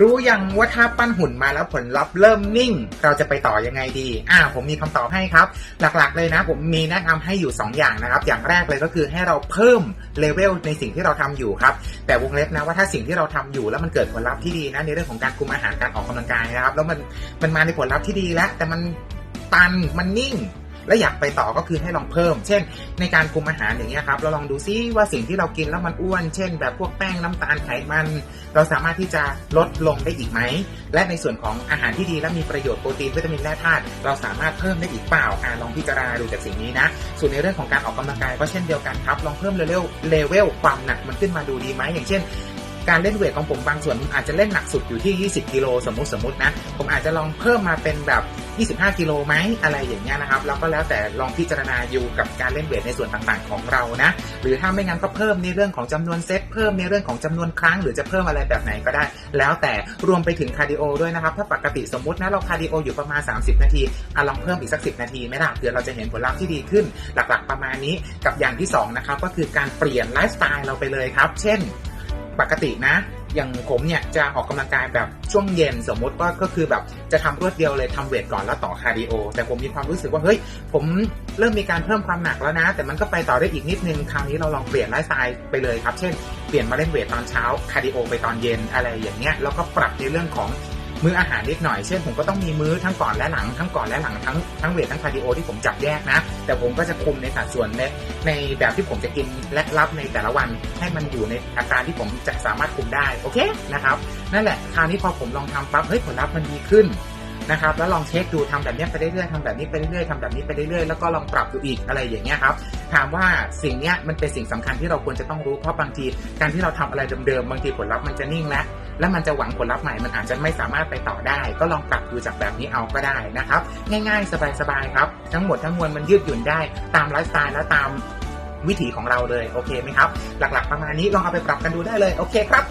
รู้ยังว่าถ้าปั้นหุ่นมาแล้วผลลัพธ์เริ่มนิ่ง เราจะไปต่อยังไงดี อ่า ผมมีคำตอบให้ครับ หลักๆเลยนะ ผมมีแนะนำให้อยู่ 2 อย่างนะครับ อย่างแรกเลยก็คือให้เราเพิ่มเลเวลในสิ่งที่เราทำอยู่ครับ แต่วงเล็บนะว่าถ้าสิ่งที่เราทำอยู่แล้วมันเกิดผลลัพธ์ที่ดีนะในเรื่องของการคุมอาหารการออกกำลังกายนะครับ แล้วมันมันมาในผลลัพธ์ที่ดีแล้วแต่มันตันมันนิ่ง และอยากไปต่อก็คือให้ลองเพิ่ม เช่น ในการคุมอาหารอย่างเงี้ยครับเราลองดูซิว่าสิ่งที่เรากินแล้วมันอ้วน เช่น แบบพวกแป้งน้ำตาลไขมัน เราสามารถที่จะลดลงได้อีกไหม และในส่วนของอาหารที่ดีและมีประโยชน์โปรตีนวิตามินแร่ธาตุเราสามารถเพิ่มได้อีกเปล่าอ่าลองพิจารณาดูจากสิ่งนี้นะ ส่วนในเรื่องของการออกกำลังกายก็เช่นเดียวกันครับลองเพิ่มเลเวลเลเวลความหนักมันขึ้นมาดูดีไหมอย่างเช่น การเล่นเวทของผมบางส่วนผมอาจจะเล่นหนักสุดอยู่ที่ 20 กิโลสมมติสมมตินะ ผมอาจจะลองเพิ่มมาเป็นแบบ 25 กิโลไหมอะไรอย่างเงี้ยนะครับ แล้วก็แล้วแต่ลองพิจารณาอยู่กับการเล่นเวทในส่วนต่างๆของเรานะ หรือถ้าไม่งั้นก็เพิ่มในเรื่องของจำนวนเซตเพิ่มในเรื่องของจำนวนครั้ง หรือจะเพิ่มอะไรแบบไหนก็ได้ แล้วแต่รวมไปถึงคาร์ดิโอด้วยนะครับ ถ้าปกติสมมตินะเราคาร์ดิโออยู่ประมาณ 30 นาทีอะลองเพิ่มอีกสัก 10 นาทีไหมล่ะเผื่อเราจะเห็นผลลัพธ์ที่ดีขึ้น หลักๆประมาณนี้กับอย่างที่สองนะครับก็คือการเปลี่ยนไลฟ์สไตล์เราไปเลยครับ เช่น ปกตินะ อย่างผมเนี่ยจะออกกำลังกายแบบช่วงเย็นสมมุติว่าก็คือแบบจะทำรวดเดียวเลยทำเวทก่อนแล้วต่อคาร์ดิโอ แต่ผมมีความรู้สึกว่าเฮ้ยผมเริ่มมีการเพิ่มความหนักแล้วนะ แต่มันก็ไปต่อได้อีกนิดนึงคราวนี้เราลองเปลี่ยนไลฟ์สไตล์ไปเลยครับ เช่นเปลี่ยนมาเล่นเวทตอนเช้าคาร์ดิโอไปตอนเย็นอะไรอย่างเงี้ยแล้วก็ปรับในเรื่องของ มื้ออาหารนิดหน่อย เช่นผมก็ต้องมีมื้อทั้งก่อนและหลัง ทั้งก่อนและหลังทั้งทั้งเวททั้งคาร์ดิโอที่ผมจับแยกนะ แต่ผมก็จะคุมในสัดส่วนในในแบบที่ผมจะกินและรับในแต่ละวันให้มันอยู่ในอาการที่ผมจะสามารถคุมได้โอเคนะครับนั่นแหละคราวนี้พอผมลองทำปั๊บเฮ้ยผลลัพธ์มันดีขึ้นนะครับแล้วลองเช็คดูทำแบบนี้ไปเรื่อยๆทำแบบนี้ไปเรื่อยๆทำแบบนี้ไปเรื่อยๆแล้วก็ลองปรับดูอีกอะไรอย่างเงี้ยครับถามว่าสิ่งเนี้ยมันเป็นสิ่งสำคัญที่เราควรจะต้องรู้เพราะบางทีการที่เราทำอะไรเดิมๆบางทีผลลัพธ์มันจะนิ่งแล้ว แล้วมันจะหวังผลลัพธ์ใหม่มันอาจจะไม่สามารถไปต่อได้ ก็ลองปรับดูจากแบบนี้เอาก็ได้นะครับ ง่ายๆ สบายๆครับทั้งหมดทั้งมวลมันยืดหยุ่นได้ตามไลฟ์สไตล์และตามวิถีของเราเลยโอเคไหมครับ หลักๆประมาณนี้ลองเอาไปปรับกันดูได้เลยโอเคครับ